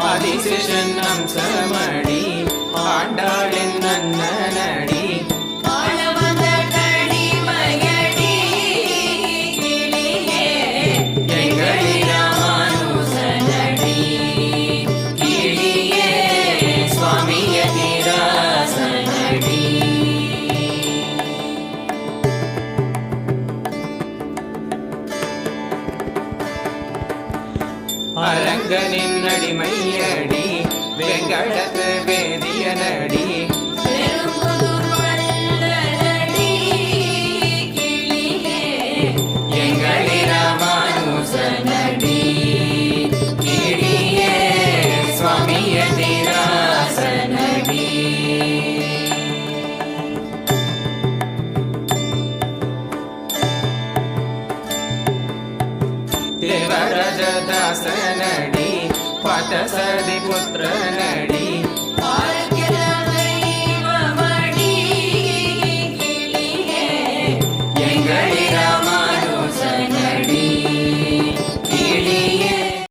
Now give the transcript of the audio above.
ஆதிசேஷன் அம்சமடி ஆண்டாளின் நன்னடி அரங்கனின் அடிமையடி வெங்கடத்து வேதியனடி ರಾಜದಾಸನಡಿ ಪಾತಸದಿ ಪುತ್ರ ನಡಿ ಎಂಗಳಿರಾಮ